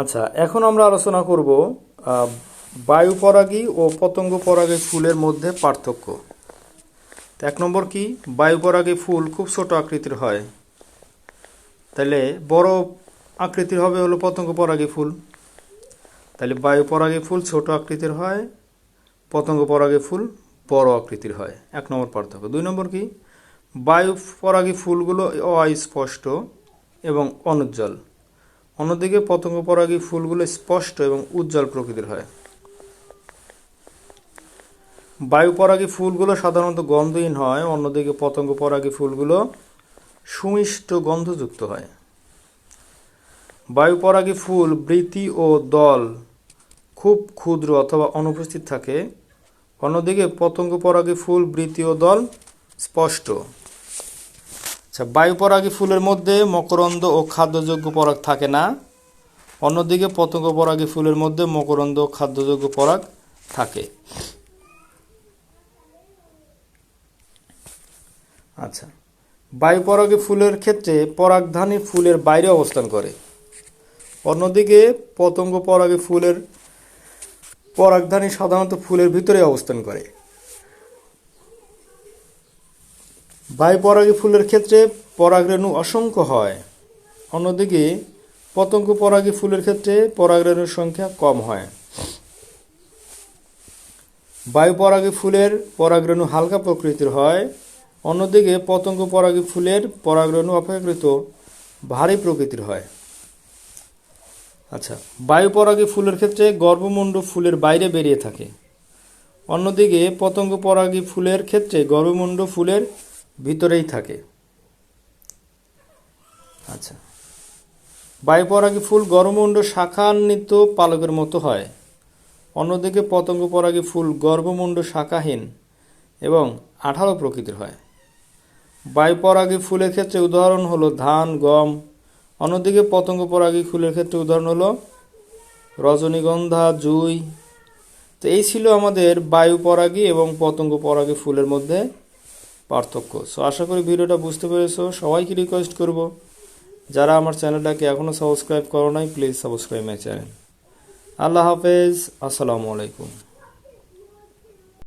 আচ্ছা এখন আমরা আলোচনা করব বায়ু পরাগী ও পতঙ্গ পরাগী ফুলের মধ্যে পার্থক্য। এক নম্বর কি? বায়ু পরাগী ফুল খুব ছোট আকৃতির হয়। তাহলে বড় আকৃতির হবে হলো পতঙ্গ পরাগী ফুল। তাহলে বায়ু পরাগী ফুল ছোট আকৃতির হয়, পতঙ্গ পরাগী ফুল বড় আকৃতির হয়। এক নম্বর পার্থক্য। দুই নম্বর কি? বায়ু পরাগী ফুলগুলো অস্পষ্ট এবং অনুজ্জ্বল। অন্যদিকে পতঙ্গ পরাগী ফুলগুলো স্পষ্ট এবং উজ্জ্বল প্রকৃতির হয়। বায়ু পরাগী ফুলগুলো সাধারণত গন্ধহীন হয়, অন্যদিকে পতঙ্গ পরাগী ফুলগুলো সুমিষ্ট গন্ধযুক্ত হয়। বায়ু পরাগী ফুল বৃতি ও দল খুব ক্ষুদ্র অথবা অনুপস্থিত থাকে, অন্যদিকে পতঙ্গ পরাগী ফুল বৃতি ও দল স্পষ্ট। আচ্ছা বায়ু পরাগী ফুলের মধ্যে মকরন্দ ও খাদ্যযোগ্য পরাগ থাকে না। অন্যদিকে পতঙ্গ পরাগী ফুলের মধ্যে মকরন্দ ও খাদ্যযোগ্য পরাগ থাকে। আচ্ছা বায়ু পরাগী ফুলের ক্ষেত্রে পরাগধানী ফুলের বাইরে অবস্থান করে। অন্যদিকে পতঙ্গ পরাগী ফুলের পরাগধানী সাধারণত ফুলের ভিতরে অবস্থান করে। বায়ু পরাগী ফুলের ক্ষেত্রে পরাগরেণু অসংখ্য হয়। অন্যদিকে, পতঙ্গ পরাগী ফুলের ক্ষেত্রে পরাগরেণুর সংখ্যা কম হয়। বায়ু পরাগী ফুলের পরাগরেণু হালকা প্রকৃতির হয়। অন্যদিকে, পতঙ্গ পরাগী ফুলের পরাগরেণু অপেক্ষাকৃত ভারী প্রকৃতির হয়। আচ্ছা বায়ু পরাগী ফুলের ক্ষেত্রে গর্ভমুণ্ড ফুলের বাইরে বেরিয়ে থাকে। অন্যদিকে, পতঙ্গ পরাগী ফুলের ক্ষেত্রে গর্ভমুণ্ড ফুলের ভিতরেই থাকে। আচ্ছা। বায়ু পরাগী ফুল গর্ভমুণ্ড শাখান্বিত পালকের মতো হয়। অন্যদিকে পতঙ্গ পরাগী ফুল গর্ভমুণ্ড শাখাহীন এবং আঠালো প্রকৃতির হয়। বায়ু পরাগী ফুলের ক্ষেত্রে উদাহরণ হলো ধান, গম। অন্যদিকে পতঙ্গ পরাগী ফুলের ক্ষেত্রে উদাহরণ হলো রজনীগন্ধা, জুই। তো এই ছিল আমাদের বায়ু পরাগী এবং পতঙ্গ পরাগী ফুলের মধ্যে পার্থক্য। সো আশা করি ভিডিওটা বুঝতে পেরেছ। সবাইকে রিকোয়েস্ট করব, যারা আমার চ্যানেলটাকে এখনও সাবস্ক্রাইব করো নাই প্লিজ সাবস্ক্রাইব মাই চ্যানেল আল্লাহ হাফেজ। আসসালামু আলাইকুম।